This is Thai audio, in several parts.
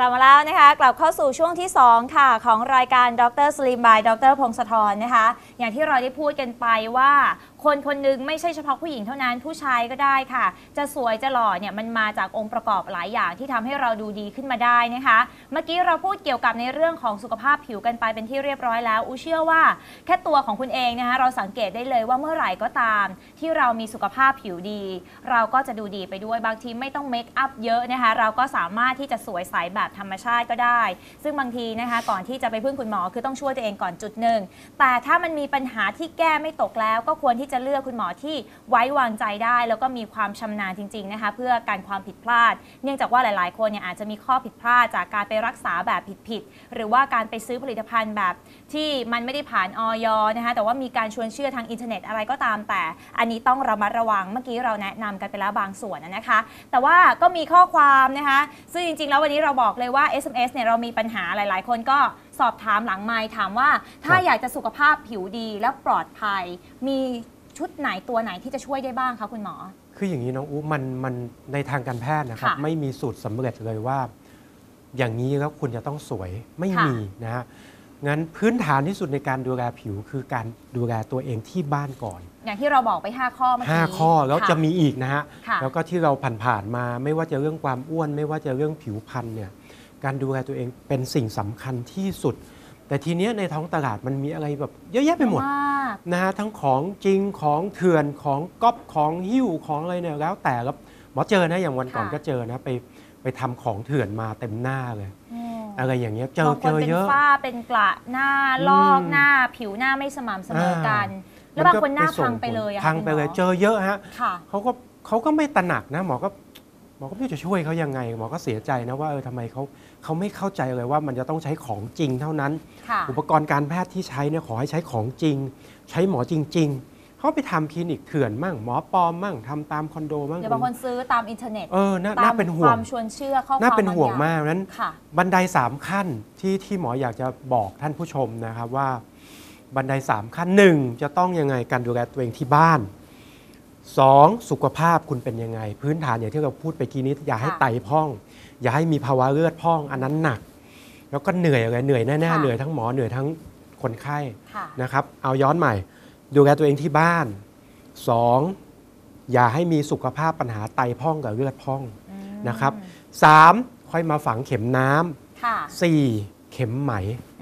กลับมาแล้วนะคะกลับเข้าสู่ช่วงที่ 2 ค่ะ ของรายการดรสลิมบายดรพงศธรนะคะ อย่างที่เราได้พูดกันไปว่าคนคนหนึงไม่ใช่เฉพาะผู้หญิงเท่านั้นผู้ชายก็ได้ค่ะ จะสวยจะหล่อเนี่ยมันมาจากองค์ประกอบหลายอย่างที่ทำให้เราดูดีขึ้นมาได้นะคะ เมื่อกี้เราพูดเกี่ยวกับในเรื่องของสุขภาพผิวกันไปเป็นที่เรียบร้อยแล้วอูเชื่อว่า แค่ตัวของคุณเองนะคะเราสังเกตได้เลยว่าเมื่อไหร่ก็ตาม ที่เรามีสุขภาพผิวดี เราก็จะดูดีไปด้วยบางทีไม่ต้องเมคอัพเยอะนะคะเราก็สามารถที่จะสวยใสแบบธรรมชาติก็ได้ ซึ่งบางทีนะคะก่อนที่จะไปพึ่งคุณหมอคือต้องช่วยตัวเองก่อนจุดหนึ่งแต่ถ้ามันมีปัญหาที่แก้ไม่ตกแล้วก็ควรที่จะเลือกคุณหมอที่ไว้วางใจได้ แล้วก็มีความชำนาญจริงๆนะคะเพื่อการความผิดพลาด เนื่องจากว่าหลายๆ คนเนี่ยอาจจะมีข้อผิดพลาดจากการไปรักษาแบบผิดๆหรือว่าการไปซื้อผลิตภัณฑ์แบบที่มันไม่ได้ผ่านออยนะคะแต่ว่ามีการชวนเชื่อทางอินเทอร์เน็ตอะไรก็ตามแต่ อันนี้ต้องระมัดระวังเมื่อกี้เราแนะนำกันไปแล้วบางส่วนนะคะ แต่ว่าก็มีข้อความนะคะซึ่งจริงๆ แล้ววันนี้เราบอกเลยว่า SMS เนี่ยเรามีปัญหาหลาย ๆ คนก็สอบถามหลังไมค์ถามว่าถ้าครับอยากจะสุขภาพผิวดีและปลอดภัยมี ชุดไหนตัวไหนที่จะช่วยได้บ้างคะคุณหมอ คืออย่างนี้น้องอู้มันมันในทางการแพทย์นะครับ ค่ะ ไม่มีสูตรสำเร็จเลยว่า อย่างนี้แล้วคุณจะต้องสวยไม่ค่ะมีนะฮะงั้นพื้นฐานที่สุดในการดูแลผิวคือการดูแลตัวเองที่บ้านก่อน อย่างที่เราบอกไป 5 ข้อเมื่อกี้5 ข้อแล้วค่ จะมีอีกนะฮะ ค่ะ แล้วก็ที่เราผ่านๆมาไม่ว่าจะเรื่องความอ้วน ไม่ว่าจะเรื่องผิวพรรณเนี่ยการดูแลตัวเองเป็นสิ่งสำคัญที่สุด แต่ทีเนี้ยในท้องตลาดมันมีอะไรแบบเยอะแยะไปหมดมากนะฮะทั้งของจริงของเถื่อนของก๊อปของหิ้วของอะไรเนี่ยแล้วแต่แล้วหมอเจอนะอย่างวันก่อนค่ะ ก็เจอนะไปไปทำของเถื่อนมาเต็มหน้าเลย อืมอะไรอย่างเงี้ยเจอบางคเจนอเป็นเยอะ ฝ้าเป็นกระหน้าลอกอืมหน้า ผิวหน้าไม่สม่ำเสมอกันอ่แล้วบางคนหน้ามัก็พังไปส่ผเลยอะพังไปเลยคุณหมอเจอเยอะฮะค่ะ เขาก็เขาก็ไม่ตระหนักนะหมอก็ หมอก็ไม่รู้จะช่วยเขายังไงหมอก็เสียใจนะว่าเออทำไมเขาเขาไม่เข้าใจเลยว่ามันจะต้องใช้ของจริงเท่านั้น ค่ะ อุปกรณ์การแพทย์ที่ใช้เนี่ยขอให้ใช้ของจริง ใช้หมอจริง ๆ เขาไปทำคลินิกเถื่อนมั่ง หมอปลอมมั่งทำตามคอนโดมั่งเดี๋ยวบางคนซื้อตามอินเทอร์เน็ตเออน่าตาน่ามเป็นห่วคงวามชวนเชื่อข้อความน่าเป็นห่วงบอย่มากนั้น ค่ะ บันไดสามขั้นที่ที่หมออยากจะบอกท่านผู้ชมนะครับว่า บันไดสามขั้นหนึ่งจะต้องยังไงการดูแลตัวเองที่บ้าน สองสุขภาพคุณเป็นยังไง พื้นฐานอย่างที่เราพูดไปกี้นี้ อย่าให้ค่ะไตพร่อง อย่าให้มีภาวะเลือดพร่อง อันนั้นหนัก แล้วก็เหนื่อยอะไรเหนื่อยแน่ๆค่ะเหนื่อยทั้งหมอเหนื่อยทั้งคนไข้ค่ะนะครับ เอาย้อนใหม่ ดูแลตัวเองที่บ้านสองอย่าให้มีสุขภาพปัญหาไตพร่องกับเลือดพร่องอืมนะครับสามค่อยมาฝังเข็มน้ำค่ะสี่เข็มไหม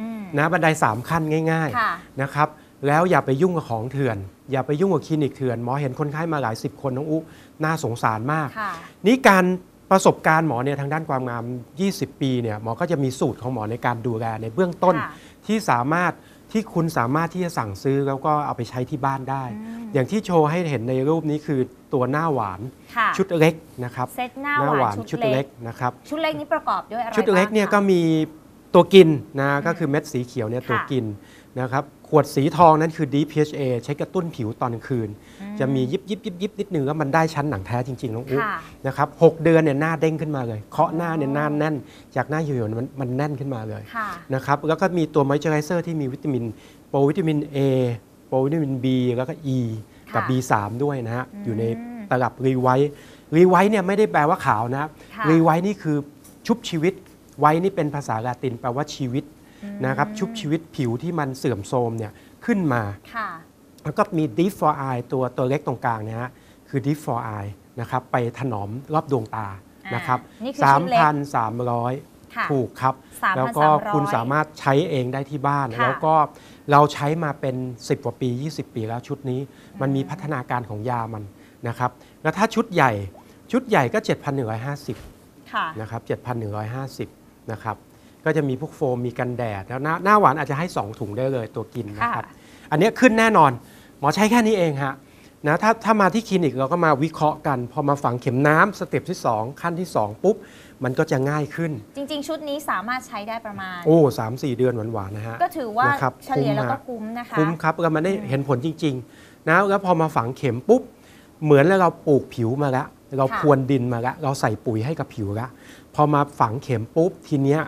อืมนะบันได3ขั้นง่ายค่ะๆนะครับ แล้วอย่าไปยุ่งกับของเถื่อน อย่าไปยุ่งกับคลินิกเถื่อนหมอเห็นคนไข้มาหลายสิบคนน้องอุน่าสงสารมากค่ะนี่การประสบการณ์หมอเนี่ยทางด้านความงาม 20 ปีเนี่ยหมอก็จะมีสูตรของหมอในการดูแลในเบื้องต้นค่ะที่สามารถที่คุณสามารถที่จะสั่งซื้อแล้วก็เอาไปใช้ที่บ้านได้อืมอย่างที่โชว์ให้เห็นในรูปนี้คือตัวหน้าหวานค่ะชุดเล็กนะครับเซตหน้าหวานชุชุดดเล็เล็กกนะครับชุดเล็กนี้ประกอบด้วยอะไรชุดเล็กเนี่ยบ้างคะก็มีตัวกินนะก็คือเม็ดสีเขียวเนี่ยค่ะตัวกินนะครับ ขวดสีทองนั่นคือ DPHA ใช้กระตุ้นผิวตอนกลางคืนอืจะมียิบยิบยิบยิบนิดนึงแล้วมันได้ชั้นหนังแท้จริงๆน้องอุ๊ค่ะนะครับหกเดือนเนี่ยหน้าเด้งขึ้นมาเลย เคาะหน้าเนี่ยหน้าแน่น จากหน้าเหี่ยวๆมันมันแน่นขึ้นมาเลยค่ะ นะครับแล้วก็มีตัวมอยเจอไรเซอร์ที่มีวิตามินโปรวิตามิน A โปรวิตามิน B แล้วก็ E กับ ค่ะ B3 ด้วยนะฮะอืมอยู่ในตลับรีไวท์รีไวท์เนี่ยไม่ได้แปลว่าขาวนะค่ะ รีไวท์นี่คือชุบชีวิตไว้นี่เป็นภาษาลาตินแปลว่าชีวิตอืม นะครับชุบชีวิตผิวที่มันเสื่อมโทรมเนี่ยขึ้นมาค่ะแล้วก็มี deep for eye ตัวตัวเล็กตรงกลางเนี่ยฮะคือ deep for eye นะครับไปถนอมรอบดวงตาอ่านนะครับนี่คือชุดเล็ก3,300ค่ะถูกครับ3,300แล้วก็คุณสามารถใช้เองได้ที่บ้านค่ะแล้วก็เราใช้มาเป็น 10 กว่าปี 20 ปีแล้วชุดนี้ มันมีพัฒนาการของยามันนะครับ แล้วถ้าชุดใหญ่ชุดใหญ่ก็ 7,150ค่ะนะครับ7,150นะครับ ก็จะมีพวกโฟมมีกันแดด แล้วหน้าหน้าหวานอาจจะให้ 2 ถุงได้เลยตัวกินนะครับค่ะอันเนี้ยขึ้นแน่นอน หมอใช้แค่นี้เองฮะนะถ้าถ้ามาที่คลินิกเราก็มาวิเคราะห์กัน พอมาฝังเข็มน้ำสเต็ปที่ 2 ขั้นที่ 2 ปุ๊บ มันก็จะง่ายขึ้น จริง ๆ ชุดนี้สามารถใช้ได้ประมาณ โอ้สามสี่เดือนหวานๆนะฮะ ก็ถือว่านะครับเฉลี่ยแล้วก็คุ้คุ้มมนะคะ คุ้มครับแล้วมันได้เห็นผลจริงๆนะแล้วพอมาฝังเข็มปุ๊บ เหมือนแล้วเราปลูกผิวมาแล้ว เราค่ะพรวนดินมาแล้ว เราใส่ปุ๋ยให้กับผิวแล้วพอมาฝังเข็มปุ๊บทีเนี้ย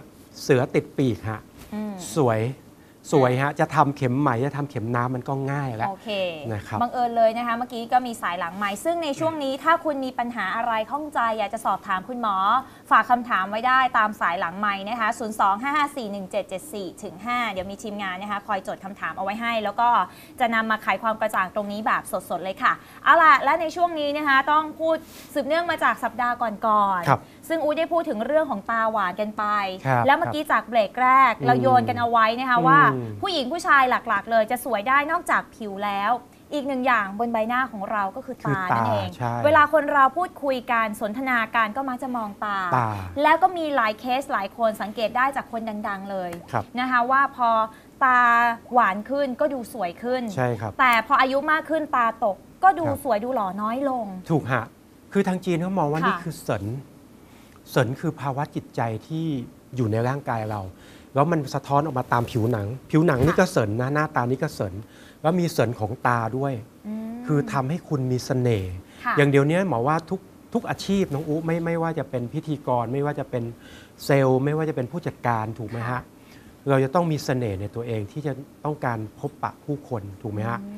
เสือติดปีกฮะอืมสวยสวยฮะจะทำเข็มไหมจะทำเข็มน้ำมันก็ง่ายแล้วโอเคนะครับบังเอิญเลยนะคะ เมื่อกี้ก็มีสายหลังไม้ซึ่งในช่วงนี้ถ้าคุณมีปัญหาอะไรข้องใจอยากจะสอบถามคุณหมอ ฝากคำถามไว้ได้ตามสายหลังไม้นะคะ 025541774ถึง5เดี๋ยวมีทีมงานนะคะ คอยจดคำถามเอาไว้ให้ แล้วก็จะนำมาไขความกระจ่างตรงนี้แบบสดๆเลยค่ะเอาล่ะและในช่วงนี้นะคะ ต้องพูดสืบเนื่องมาจากสัปดาห์ก่อนๆครับ ซึ่งอูได้พูดถึงเรื่องของตาหวานกันไป ครับแล้วเมื่อกี้จากเบรกแรก เราโยนกันเอาไว้นะคะอืมว่าผู้หญิงผู้ชายหลักๆ เลยจะสวยได้นอกจากผิวแล้ว อีกหนึ่งอย่างบนใบหน้าของเราก็คือคือตาตานั่นเองใช่ เวลาคนเราพูดคุยกันสนทนาการก็มักจะมองตา ตา แล้วก็มีหลายเคสหลายคนสังเกตได้จากคนดัง ๆ เลยครับ นะคะว่าพอตาหวานขึ้นก็ดูสวยขึ้น ใช่ครับ แต่พออายุมากขึ้นตาตกก็ดูครับ สวยดูหล่อน้อยลง ถูกฮะคือทางจีนเขามองว่าค่ะ นี่คือเสรินเสรินคือภาวะจิตใจที่อยู่ในร่างกายเรา แล้วมันสะท้อนออกมาตามผิวหนัง ผิวหนังนี่ก็เสรินนะหน้าตานี่ก็เสรินแล้วมีเสรินของตาด้วยมคือทำให้คุณมีเสน่ห์ค่ะอย่างเดียวนี้หมอว่าทุกทุกอาชีพน้องอุ๊ไม่ไม่ว่าจะเป็นพิธีกร ไม่ว่าจะเป็นเซลล์ ไม่ว่าจะเป็นผู้จัดการถูกไหมฮะเราจะต้องมีเสน่ห์ในตัวเองที่จะต้องการพบปะผู้คนถูกไหมฮะอืม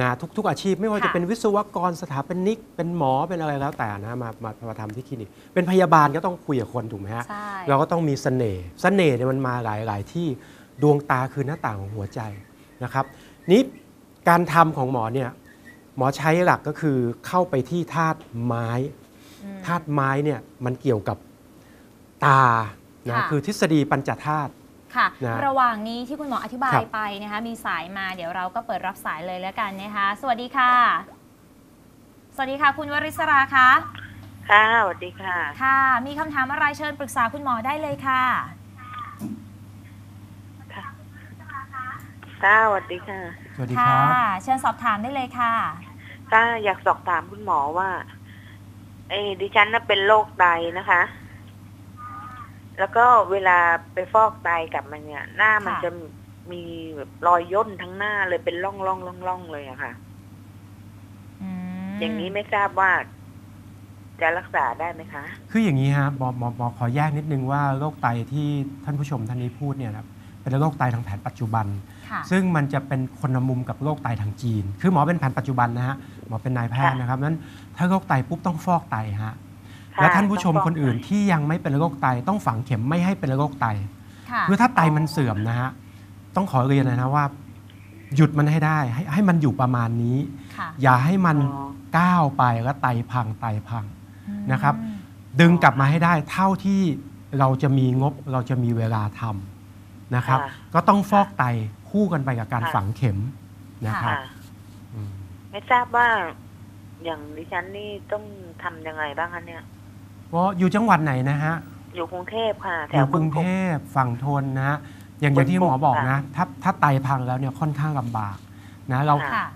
นะทุกทุกอาชีพไม่ว่าค่ะจะเป็นวิศวกรสถาปนิก เป็นหมอเป็นอะไรแล้วแต่นะมามามาทำที่คลินิก เป็นพยาบาลก็ต้องคุยกับคนถูกไหมฮะใช่ เราก็ต้องมีเสน่ห์เสน่ห์เนี่ยมันมาหลายหลายที่ดวงตาคือหน้าต่างของหัวใจนะครับนี้การทำของหมอเนี่ยหมอใช้หลักก็คือเข้าไปที่ธาตุไม้อืม ธาตุไม้เนี่ยมันเกี่ยวกับตานะค่ะ คือทฤษฎีปัญจธาตุ ค่ะนะระหว่างนี้ที่คุณหมออธิบาครัยบ ไปนะคะ มีสายมาเดี๋ยวเราก็เปิดรับสายเลยแล้วกันนะคะ สวัสดีค่ะ สวัสดีค่ะ คุณวริศราคะค่ะสวัสดีค่ะ ค่ะ มีคำถามอะไรเชิญปรึกษาคุณหมอได้เลยค่ะ ค่ะสวัสดีค่ะ สวัสดีคค่ะ รับ เชิญสอบถามได้เลยค่ะ ค่ะอยากสอบถามคุณหมอว่า เออดิฉันน่ะเป็นโรคไตนะคะ แล้วก็เวลาไปฟอกไตกลับมาเนี่ย หน้ามันค่ะ จะมีแบบรอยย่นทั้งหน้าเลยเป็นร่องร่องร่องร่องเลยอะค่ะอืมอย่างนี้ไม่ทราบว่า จะรักษาได้ไหมคะ คืออย่างนี้ฮะหมอหมอหมอขอแยกนิดนึงว่าโรคไตที่ท่านผู้ชมท่านนี้พูดเนี่ยนะครับเป็นโรคไตทางแผนปัจจุบัน ค่ะ ซึ่งมันจะเป็นคนละมุมกับโรคไตทางจีน คือหมอเป็นแผนปัจจุบันนะฮะ หมอเป็นนายแพทย์ค่ะนะครับนั้นถ้าโรคไตปุ๊บต้องฟอกไตฮะค่ะ แล้วท่านผู้ชมต้องฟอกคนอื่นไตที่ยังไม่เป็นโรคไตต้องฝังเข็มไม่ให้เป็นโรคไตค่ะคือถ้าไตมันเสื่อมนะฮะต้องขอเรียนนะว่า หยุดมันให้ได้ให้ให้มันอยู่ประมาณนี้ ค่ะอย่าให้มันอ๋อ ก้าวไปแล้วไตพังไตพังอืมนะครับ ดึงกลับมาให้ได้เท่าที่เราจะมีงบเราจะมีเวลาทำนะครับ ค่ะก็ต้องฟอกไตคู่กันไปกับการค่ะ ฝังเข็มนะครับค่ะอืมไม่ทราบว่า อย่างดิฉันนี่ต้องทำยังไงบ้างคะเนี่ย ก็อยู่จังหวัดไหนนะฮะอยู่กรุงเทพค่ะแถอยู่วกรุงเทพฝั่งทนนะฮะอย่างอย่างที่หมอบอกนะ ถ้าถ้าไตพังแล้วเนี่ยค่อนข้างลำบากนะเราค่ะค่ะ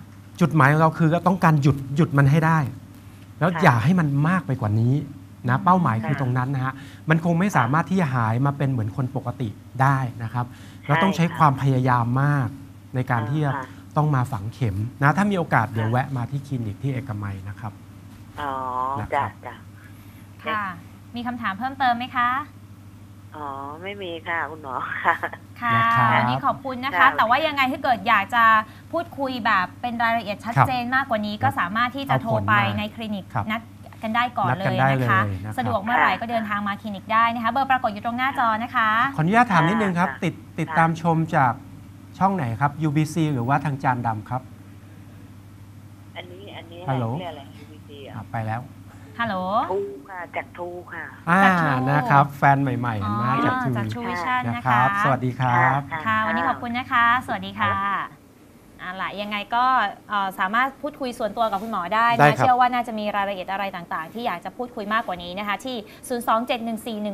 จุดหมายของเราคือก็ต้องการหยุดหยุดมันให้ได้ แล้วค่ะอย่าให้มันมากไปกว่านี้นะเป้าหมายคือค่ะตรงนั้นนะฮะมันคงไม่สามารถที่จะหายมาเป็นเหมือนคนปกติได้นะครับ เราต้องใช้ใช่ค่ะความพยายามมากในการที่จะค่ะต้องมาฝังเข็มนะถ้ามีโอกาสเดี๋ยวค่ะ แวะมาที่คลินิกที่เอกมัยนะครับ อ๋อนะครับ จ้ะจ้ะ ค่ะ มีคำถามเพิ่มเติมไหมคะ อ๋อ ไม่มีค่ะ คุณหมอค่ะ ค่ะนะครับ วันนี้ขอบคุณนะคะค่ะแต่ว่ายังไงถ้าเกิดอยากจะพูดคุยแบบเป็นรายละเอียดชัดครับเจนมากกว่านี้ก็สามารถที่จะเอาผลโทรไปมาในคลินิกครับนัดกันได้ก่อนนัดเลกันยได้นะคะ เลยนะครับ สะดวกเมื่อไหร่ก็เดินทางมาคลินิกได้นะคะ เบอร์ปรากฏอยู่ตรงหน้าจอนะคะ ขออนุญาตถามนิดนึงครับ ค่ะติดติดค่ะ ตามชมจากช่องไหนครับ UBC หรือว่าทางจานดำครับ อันนี้ อันนี้ฮัลโหล เรียกอะไร UVC อะอะไปแล้ว ฮัลโหลทูค่ะจากทูค่ะ อ่าจาก True นะครับ แฟนใหม่ๆเห็นไหมอ๋อจากทูจาก True Vision นะนะคคะรับ สวัสดีครับค่ะค่ะ วันนี้ขอบคุณนะคะ สวัสดีค่ะ เอาล่ะยังไงก็เอ่อสามารถพูดคุยส่วนตัวกับคุณหมอได้ได้นะ ครับ เชื่อว่าน่าจะมีรายละเอียดอะไรต่างๆ ที่อยากจะพูดคุยมากกว่านี้นะคะ ที่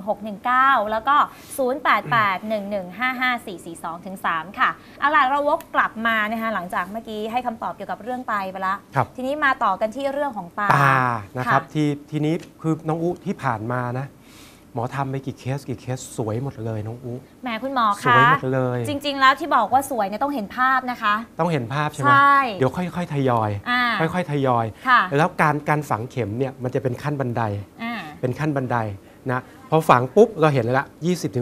027141619 แล้วก็ 0881155442ถึง3ค่ะเอาล่ะเราวกกลับมานะคะหลังจากเมื่อกี้ให้คำตอบเกี่ยวกับเรื่องไตไปละ ครับ ทีนี้มาต่อกันที่เรื่องของตาตานะครับค่ะทีทีนี้คือน้องอุที่ผ่านมานะห มอทำไปกี่เคสกี่เคสสวยหมดเลยน้องอุแหมคุณหมอสคะวยหมดเลย จริง ๆ แล้วที่บอกว่าสวยเนี่ยต้องเห็นภาพนะคะ ต้องเห็นภาพใช่ไหมใช่ เดี๋ยวค่อยๆทยอย อ่าค่อยๆทยอย ค่ะแล้วการการฝังเข็มเนี่ยมันจะเป็นขั้นบันได อ่าเป็นขั้นบันไดนะพอฝังปุ๊บเราเห็นแล้วละ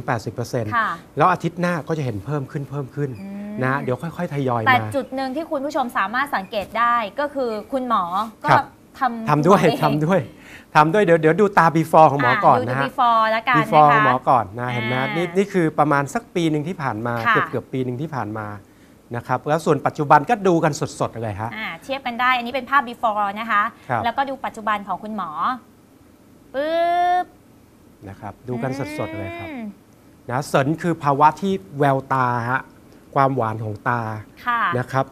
20-80%ค่ะแล้วอาทิตย์หน้าก็จะเห็นเพิ่มขึ้นเพิ่มขึ้นอืม นะเดี๋ยวค่อยๆทยอยแต่มา จุดหนึ่งที่คุณผู้ชมสามารถสังเกตได้ก็คือคุณหมอก็ครับ ทำทำด้วยคุณหมอเองทำด้วย ทำด้วยเดี๋ยวเดี๋ยวดูตา before ของหมอก่อนดูนะฮะ before แล้วกัน before นะของหมอคะก่อนนะเห็นไหมอ่านี่นี่นี่คือประมาณสักปีหนึ่งที่ผ่านมาค่ะเกือบเกือบปีหนึ่งที่ผ่านมานะครับแล้วส่วนปัจจุบันก็ดูกันสดๆเลยฮะอ่าเทียบกันได้ อันนี้เป็นภาพ before นะคะครับแล้วก็ดูปัจจุบันของคุณหมอปึ๊บนะครับดูกันสดๆเลยครับอืมนะเสนคือภาวะที่แววตาฮะความหวานของตาค่ะนะครับ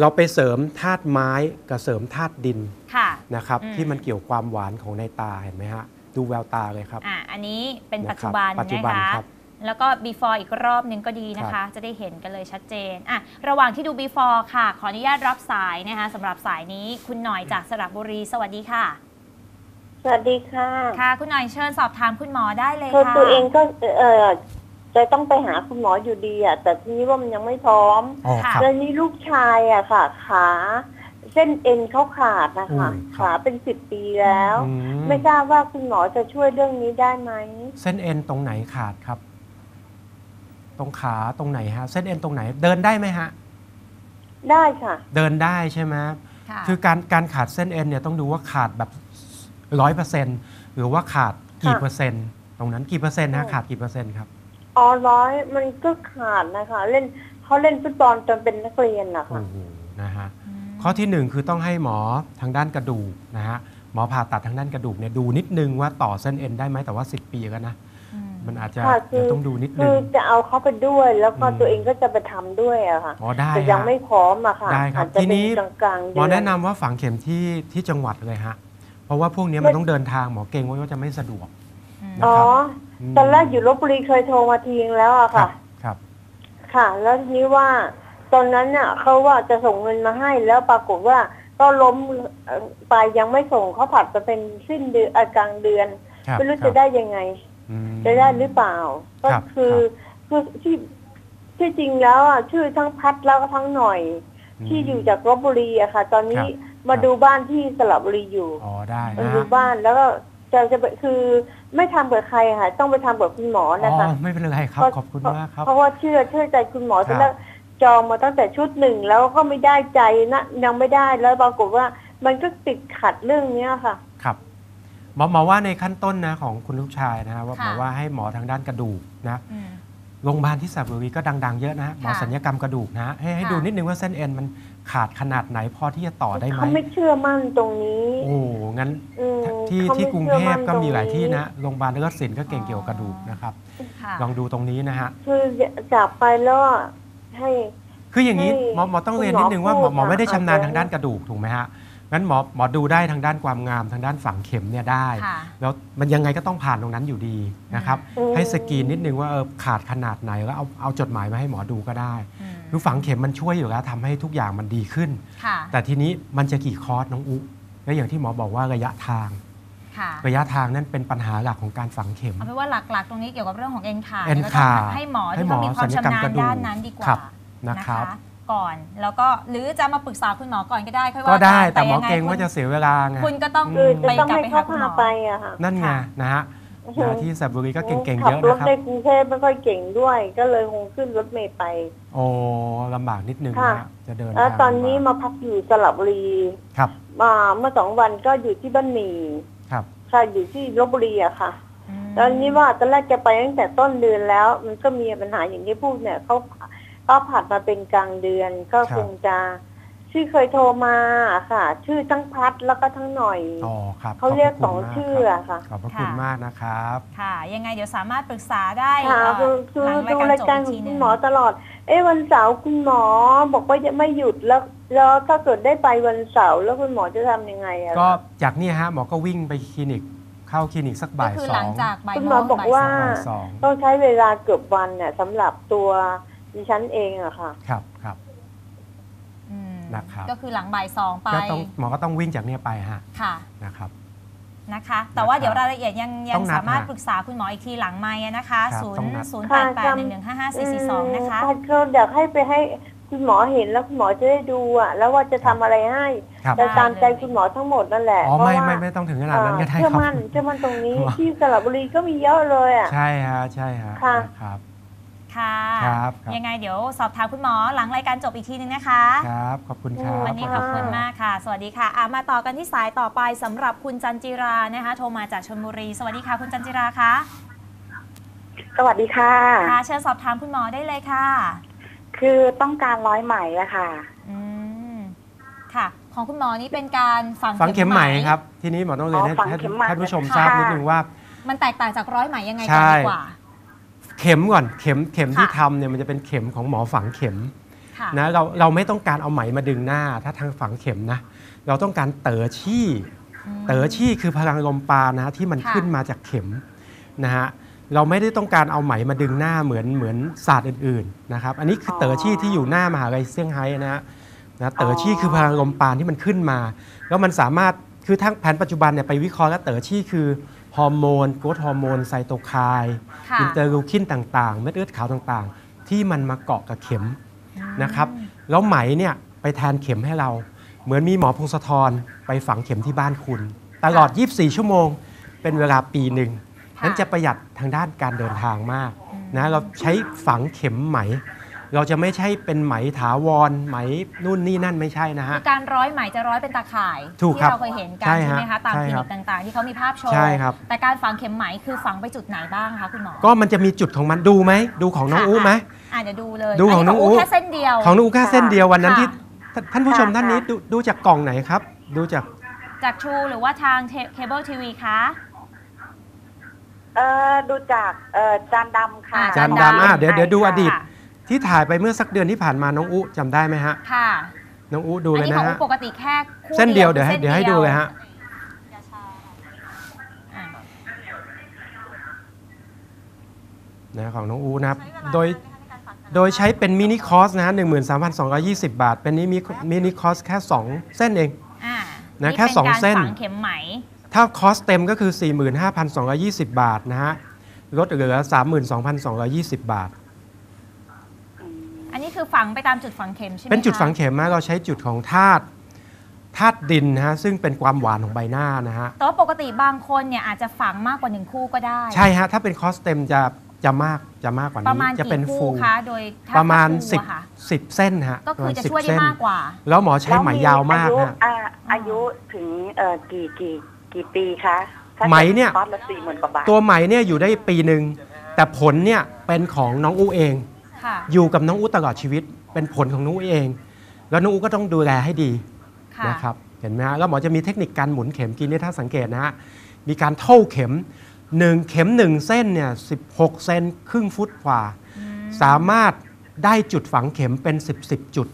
เราไปเสริมธาตุไม้กับเสริมธาตุดินค่ะนะครับอืม ที่มันเกี่ยวความหวานของในตาเห็นไหมฮะดูแววตาเลยครับ อ่าอันนี้เป็นนะครับปัจจุบันปัจจุบันนะคะ ครับแล้วก็ before อีกรอบหนึ่งก็ดีนะครัคะ บ จะได้เห็นกันเลยชัดเจนอะระหว่างที่ดู before ค่ะ ขออนุญาตรับสายนะคะสำหรับสายนี้คุณหน่อยจากสระบุรีสวัสดีค่ะ สวัสดีค่ะค่ะ คุณหน่อยเชิญสอบถามคุณหมอได้เลยคือค่ะตัวเองก็เออ จะต้องไปหาคุณหมออยู่ดีอะแต่ทีนี้ว่ามันยังไม่พร้อมอ๋อครับ แล้วนี่ลูกชายอะค่ะ ขา เส้นเอ็นเขาขาดนะคะอืมครับ ขาเป็นสิบปีแล้ว อืมไม่ทราบว่าคุณหมอจะช่วยเรื่องนี้ได้ไหมเส้นเอ็นตรงไหนขาดครับ ตรงขาตรงไหนฮะ เส้นเอ็นตรงไหน เดินได้ไหมฮะ ได้ค่ะ เดินได้ใช่ไหม ค่ะ คือการการขาดเส้นเอ็นเนี่ยต้องดูว่าขาดแบบร้อยเปอร์เซ็นต์หรือว่าขาดกี่ค่ะเปอร์เซ็นต์ตรงนั้นกี่เปอร์เซ็นต์นะอืม ขาดกี่เปอร์เซ็นต์ครับ อ๋อร้อยมันก็ขาดนะคะ เล่นเขาเล่นฟุตบอลจนเป็นนักเรียนนะโอ้คะโหนะฮะอืมข้อที่หนึ่งคือต้องให้หมอทางด้านกระดูกนะฮะหมอผ่าตัดทางด้านกระดูกเนี่ยดูนิดนึงว่าต่อเส้นเอ็นได้ไหมแต่ว่า 10 ปีกันนะ อืมมันอาจจะค่ะคือ เดี๋ยวต้องดูนิดนึคืง อจะเอาเขาไปด้วย แล้วก็อืม ตัวเองก็จะไปทำด้วยอะค่ะ อ๋อได้แต่ยังฮะ ไม่พร้อมอะค่ะได้ครับอาจจะทีนี้เป็นกลางๆหมอเดืแนะนำว่าฝังเข็มที่ที่จังหวัดเลยฮะเพราะว่าพวกนี้มันต้องเดินทางหมอเกรงว่าจะไม่สะดวกอืมนะอ๋อม ตอนแรกอยู่ลบบุรีเคยโทรมาทีนึงแล้วอะครัค่ะบครับ ค่ะ แล้วทีนี้ว่าตอนนั้นน่ะเขาว่าจะส่งเงินมาให้แล้วปรากฏว่าก็ล้มเอ่อไปยังไม่ส่งเขาผัดไปเป็นสิ้นเดือนเอ่อกลางเดือนครับไม่รู้ครัจะบได้ยังไง อืม จะได้หรือเปล่า ก็ครับคือคือที่ที่จริงแล้วอะชื่อทั้งพัดแล้วก็ทั้งหน่อย ที่อยู่จากลบบุรีอะค่ะ ตอนนี้ครับ มาครับดูบ้านที่สระบุรีอยู่อ๋อได้มานะดูฮะบ้านแล้วก็จะจะไปคือ ไม่ทำกับใครค่ะ ต้องไปทำกับคุณหมออ๋นะคะ อไม่เป็นไรครับเพราะขอบคุณมากครับ เพราะว่าเชื่อเชื่อใจคุณหมอครับแล้วจองมาตั้งแต่ชุดหนึ่งแล้วก็ไม่ได้ใจนะยังไม่ได้แล้วปรากฏว่ามันก็ติดขัดเรื่องเนี้ยค่ะ ครับหมอหมอว่าในขั้นต้นนะของคุณลูกชายนะฮะว่าค่ะหมอว่าให้หมอทางด้านกระดูกนะอืม โรงพยาบาลที่สระบุรีก็ดัง ๆ เยอะนะหมอค่ะสัญญกรรมกระดูกนะให้ให้ค่ะ ดูนิดนึงว่าเส้นเอ็นมัน ขาดขนาดไหนพอที่จะต่อได้ไหมเขาไม่เชื่อมั่นตรงนี้ โอ้งั้นอืมที่เขาที่ไม่กรุงชื่อเทพนก็มีตรงหลายที่นะโรงพยาบาลเลิศศิลป์ก็เก่งเกี่ยวกับกระดูกนะครับค่ะลองดูตรงนี้นะฮะคือจับไปแล้วให้คืออย่างนี้ให้หมอหมอต้องเรียนคุณหมอนิดนึงว่าหมอหมอพูดไม่ได้ชำนาญอาจจะทางด้านกระดูกถูกไหมฮะ งั้นหมอหมอดูได้ทางด้านความงามทางด้านฝังเข็มเนี่ยได้ ค่ะ แล้วมันยังไงก็ต้องผ่านตรงนั้นอยู่ดีนะครับ อืม ให้สกรีนนิดนึงว่าเออขาดขนาดไหนแล้วเอาเอาจดหมายมาให้หมอดูก็ได้ อืมคือฝังเข็มมันช่วยอยู่แล้วทำให้ทุกอย่างมันดีขึ้น ค่ะแต่ทีนี้มันจะกี่คอร์สน้องอุแล้วอย่างที่หมอบอกว่าระยะทาง ค่ะระยะทางนั่นเป็นปัญหาหลักของการฝังเข็ม เอาเป็นว่าหลักๆ ตรงนี้เกี่ยวกับเรื่องของเอ็นขาดเอ็นแล้วก็ขาดให้หมอให้ที่หมอเขามีความศัลยกรรมชำนาญกระดูกด้านนั้นดีกว่าครับนะนะครัคะบ ก่อน แล้วก็หรือจะมาปรึกษาคุณหมอก่อนก็ได้ค่อยว่าก็ได้นแต่หมอยังไงเกรงว่าคุณจะเสียเวลาไงคุณก็ต้องคือจะไปต้องกลับให้ไปเขาหาคุณหพามอ ไปอะค่ะ นั่นไงนะฮะอือฮึ นะที่สระบุรีก็เก่งๆขัเยอะรถนะครับ ในกรุงเทพไม่ค่อยเก่งด้วย ก็เลยคงขึ้นรถเมล์ไป โอ้ลำบากนิดนึงค่ะนะฮะจะเดินแล้วทางตอนนี้ลำบมาพักอยู่สระบุรีากครับมาเมื่อสองวันก็อยู่ที่บ้านหมี่ครับ ค่ะอยู่ที่ลบบุรีอะค่ะ อืม ตอนนี้ว่าตอนแรกจะไปตั้งแต่ต้นเดือนแล้ว มันก็มีปัญหาอย่างที่พูดเนี่ยเขา เขาผัดมาเป็นกลางเดือนก็ครับคงจะ ชื่อเคยโทรมาค่ะ ชื่อทั้งพัดแล้วก็ทั้งหน่อยอ๋อครับเขาเรียกขสบองพระคุณมากชื่อครับอะค่ะขอบพระคุณมากนะครับ ค่ะ ยังไงเดี๋ยวสามารถปรึกษาได้ค่ะเอ่อคือคือหลังรายดูการรายจบการอีกของทีหนึคุงณหมอตลอด เอ้วันเสาร์คุณหมอบอกว่าจะไม่หยุดแล้วแล้วถ้าเกิดได้ไปวันเสาร์แล้วคุณหมอจะทำยังไงอะก็จากเนี่ยฮะหมอก็วิ่งไปคลินิกเข้าคลินิกสักก็บ่ายคือสอหลังงจากบ่ายคุณโมหมองบอกบ่ยว่าสองบ่ายสองต้องใช้เวลาเกือบวันเนี่ยสำหรับตัว ดิฉันเองอะค่ะ ครับครับ อืมนะครับ ก็คือหลังบ่ายสองไปก็ต้องหมอก็ต้องวิ่งจากเนี่ยไปฮะค่ะนะครับ นะคะ แต่ว่าเดี๋ยวรายละเอียดยังยัต้องงนัดสามารถฮะปรึกษาคุณหมออีกทีหลังไม้นะคะครับศูนต้องย์นัด ศูนย์แปดแปดหนึ่งหนึ่งห้าห้าสี่สี่สองนะคะพัดเขาอยากให้ไปให้คุณหมอเห็นแล้วคุณหมอจะได้ดูอะแล้วว่าจะทำอะไรให้ครับ แต่ตามใจได้เลยคุณหมอทั้งหมดนั่นแหละอ๋อเพราะไม่ว่าไม่ไม่ต้องถึงขนาดนั้นก็ได้เชื่อครับ มั่นเชื่อมั่นตรงนี้ครับที่สระบุรีก็มีเยอะเลยอะ ใช่ฮะใช่ฮะค่ะ นะครับ ค่ะครับครับ ยังไงเดี๋ยวสอบถามคุณหมอหลังรายการจบอีกทีนึงนะคะ ครับ ขอบคุณครับวันนี้ขอบคุณมากค่ะ สวัสดีค่ะอะมาต่อกันที่สายต่อไปสำหรับคุณจันจิรานะคะ โทรมาจากชลบุรี สวัสดีค่ะ คุณจันจิราคะสวัสดีค่ะ ค่ะเชิญสอบถามคุณหมอได้เลยค่ะ คือต้องการร้อยไหมอะค่ะ อืมค่ะ ของคุณหมอนี่เป็นการฝังฝังเข็มไหมครับ ทีนี้หมอต้องเรียนอ๋อให้ฝังให้เข็มไหมท่านผู้ชมค่ะทราบนิดนึงว่า มันแตกต่างจากร้อยไหมยังไงใช่กันดีกว่า เข็มก่อนเข็มเข็มค่ะที่ทำเนี่ยมันจะเป็นเข็มของหมอฝังเข็มค่ะนะเราเราไม่ต้องการเอาไหมมาดึงหน้า ถ้าทางฝังเข็มนะเราต้องการเต๋อชี่มเต๋อชี่คือพลังลมปราณนะที่มันค่ะขึ้นมาจากเข็มนะฮะเราไม่ได้ต้องการเอาไหมมาดึงหน้าเหมือนเหมือนศาสตร์อื่นๆนะครับอันนี้คือเต๋อชี่ที่อยู่หน้ามหาลัยเซี่ยงไฮ้นะฮะนะเต๋อชี่คือพลังลมปราณที่มันขึ้นมา แล้วมันสามารถคือทั้งแผนปัจจุบันเนี่ยไปวิเคราะห์แล้วเต๋อชี่คือ ฮอร์โมนโกรทฮอร์โมนไซโตไคน์ค่ะอินเตอร์ลูคินต่างๆ เม็ดเลือดขาวต่างๆ ที่มันมาเกาะกับเข็มนะครับแล้วไหมเนี่ยไปแทนเข็มให้เรา เหมือนมีหมอพงศธรไปฝังเข็มที่บ้านคุณ ตลอด 24 ชั่วโมง เป็นเวลาปีหนึ่งค่ะนั้นจะประหยัดทางด้านการเดินทางมากอืมนะเราใช้ฝังเข็มไหม เราจะไม่ใช่เป็นไหมถาวรไหมนู่นนี่นั่นไม่ใช่นะฮะคือการร้อยไหมจะร้อยเป็นตาข่ายถูกที่ครับเราเคยเห็นกันใช่ใช่ฮะไหมคะตามใช่คลิครันิบกต่างๆ ที่เขามีภาพโชว์ใช่ครับ แต่การฝังเข็มไหมคือฝังไปจุดไหนบ้างคะคุณหมอ ก็มันจะมีจุดของมันดูไหมดูของน้องค่ะ อู้ไหม อะเดี๋ยวดูเลยดูของน้องอู้แค่เส้นเดียวของน้องอู้แค่เส้นเดียววันนั้นค่ะที่ท่านท่านผู้ชมค่ะ ท่านนี้ค่ะดูดูจากกล่องไหนครับ ดูจากจากชูหรือว่าทางเคเบิลทีวีคะ เอ่อดูจากเอ่อจานดำค่ะ อ่าจานดำอะเดี๋ยวเดี๋ยวดูอดีต ค่ะ ที่ถ่ายไปเมื่อสักเดือนที่ผ่านมาน้องอู้จำได้ไหมฮะ ค่ะน้องอู้ดูอันเลยนี้ขนะองฮะ ปกติแค่คู่เส้นเดียวเดี๋ยวให้ส้นเดี๋ยวให้ดูเลยฮะ อะนะของน้องอูนะครับ โดย โดยใช้เป็นมินิคอร์สนะฮะ13,220 บาท เป็นนี้มิมินิคอร์สแค่ 2 เส้นเอง อ่านะแค่ป็สองการเส้นฝังเข็มไหม ถ้าคอร์สเต็มก็คือ 45,220 บาทนะฮะ ลดเหลือ 32,220 บาทอันนี้ คือฝังไปตามจุดฝังเข็มใช่ไหมเป็นจุดคะฝังเข็มนะเราใช้จุดของธาตุธาตุดินนะฮะซึ่งเป็นความหวานของใบหน้านะฮะแต่ว่าปกติบางคนเนี่ยอาจจะฝังมากกว่าหนึ่งคู่ก็ได้ ใช่ฮะถ้าเป็นคอร์สเต็มจะจะมากจะมากกว่าประนี้มาณจะเป็นกี่ฟูคู่คะโดยถ้าประมาณถ้คู่อะค่ะ10 10เส้นฮะก็คือจะปรช่วย10ได้เส้นมากกว่า แล้วหมอใช้ไหมยาวมากแล้ฮะอ่าอายุถึงเอ่อกี่กี่กี่ปีคะถ้าไหมเนี่ยคอร์สละสี่หมื่นกว่าบาทตัวไหมเนี่ยอยู่ได้ปีหนึ่งแต่ผลเนี่ยเป็นของน้องอู้เอง ค่ะอยู่กับน้องอู้ตลอดชีวิต เป็นผลของน้องอู้เอง แล้วน้องอู้ก็ต้องดูแลให้ดีค่ะ นะครับเห็นไหมฮะแล้วหมอจะมีเทคนิคการหมุนเข็มกินเนี่ยถ้าสังเกตนะฮะมีการเท่าเข็มหนึ่งเข็มหนึ่งเส้นเนี่ย16 เซนครึ่งฟุตกว่า สามารถได้จุดฝังเข็มเป็น 10 10จุด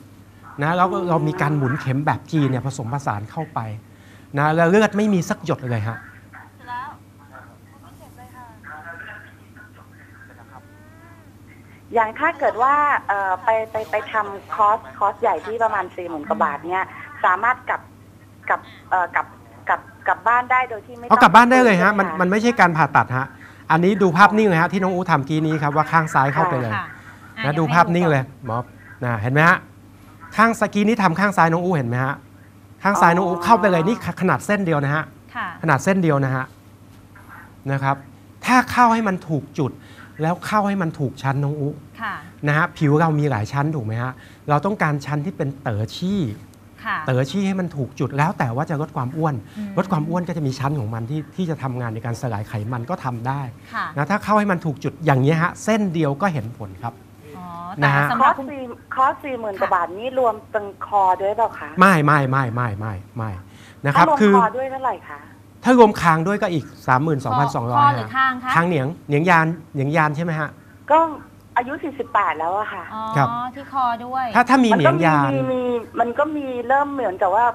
นะแล้วก็เรามีการหมุนเข็มแบบจีนเนี่ยผสมผสานเข้าไปนะแล้วเลือดไม่มีสักหยดเลยฮะ อย่างถ้าเกิดว่าเอ่อไปไปไปทำคอร์สคอร์สใหญ่ที่ประมาณสี่หมื่นกว่าบาทเนี่ยสามารถกลับกลับเอ่อกลับกลับกลับบ้านได้โดยที่ไม่เอาต้องกลับบ้านได้เลยฮะใช่หมันมันไม่ใช่การผ่าตัดฮะอันนี้ดูภาพนิ่งเลยฮะที่น้องอูทำกี้นี้ครับว่าข้างซ้ายเข้าไปเลยค่ะอะนะเยวดูให้ภาพนิ่งก่อเลยหมอนะเห็นไหมฮะข้างสกีนี้ทำข้างซ้ายน้องอูเห็นไหมฮะข้างซ้ายน้องอูเข้าไปเลยนี่ขนาดเส้นเดียวนะฮะ ค่ะ ขนาดเส้นเดียวนะฮะนะครับ ถ้าเข้าให้มันถูกจุด แล้วเข้าให้มันถูกชั้นน้องอูค่ะนะฮะผิวเรามีหลายชั้นถูกไหมฮะเราต้องการชั้นที่เป็นเต๋อชี่ค่ะเต๋อชี่ให้มันถูกจุดแล้วแต่ว่าจะลดความอ้วนอืมลดความอ้วนก็จะมีชั้นของมันที่ที่จะทำงานในการสลายไขมันก็ทำได้ค่ะนะถ้าเข้าให้มันถูกจุดอย่างนี้ยฮะ เส้นเดียวก็เห็นผลครับอ๋อนะแต่ฮะสำคหอรัร์บสคุณสี่คอร์สสี่หมื่นค่ะกว่าบาทนี้รวมตรงคอด้วยเปล่าคะไม่ไม่ไม่ไม่ไม่ไม่นะครับถ้ารวมคือคอด้วยเท่าไหร่คะ ถ้ารวมคางด้วยก็อีกคอ32,200หรือฮะข้างคะคางเหนียงเหนียงยานเหนียงยานใช่ไหมฮะ ก็อายุ 48 แล้วอะค่ะ อ๋อ ครับ ที่คอด้วย ถ้าถ้ามีมัเหนียก็งมียาน มีมีมันก็มีเริ่มเหมือนกับว่า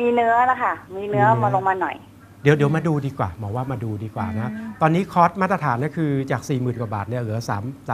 มีเนื้อแล้วค่ะ มีเนื้อมีเนื้อ มาลงมาหน่อย เดี๋ยวเดี๋ยวมาดูดีกว่าหมอว่ามาดูดีกว่านะอืมตอนนี้คอร์สมาตรฐานก็คือจาก 40,000กว่าบาทเนี่ยเหลือ3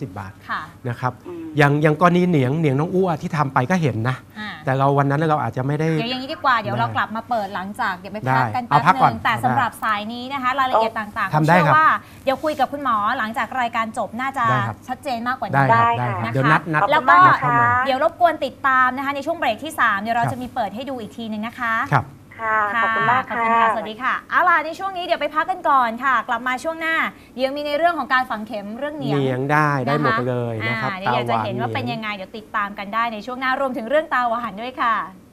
32,220 บาทค่ะนะครับอืมอย่างอย่างกรณีเหนียงเหนียงน้องอ้วที่ทำไปก็เห็นนะอ่าแต่เราวันนั้นเราอาจจะไม่ได้เดี๋ยวอย่างนี้ดีกว่าเดี๋ยวได้เรากลับมาเปิดหลังจากเดี๋ยวไปได้พักกันเอาแป๊บพักก่อนนึงแต่ได้สำหรับสายนี้นะคะรายละเอียดต่างๆทำได้เชื่ครับอว่าเดี๋ยวคุยกับคุณหมอหลังจากรายการจบน่าจะได้ครับชัดเจนมากกว่าได้นี้ครับได้ได้ค่ะครับนะคะเดี๋ยวนัดนัดขอบแล้วคุณก็มากนะเข้าคะมาเดี๋ยวรบกวนติดตามนะคะในช่วงเบรกที่ 3 เดี๋ยวเราครับจะมีเปิดให้ดูอีกทีหนึ่งนะคะครับ ค่ะขอบคุณมากขอบค่ะ คุณค่ะ สวัสดีค่ะ เอาล่ะในช่วงนี้เดี๋ยวไปพักกันก่อนค่ะ กลับมาช่วงหน้า เดี๋ยวมีในเรื่องของการฝังเข็มเรื่องเหนียงเนียงได้ได้หมดนะคะ เลยนะครับอ่าเดี๋ยวอยากจะตหวเห็นว่าเป็นยยังไง เดี๋ยวติดตามกันได้ในช่วงหน้ารวมถึงเรื่องตาหวานด้วยค่ะ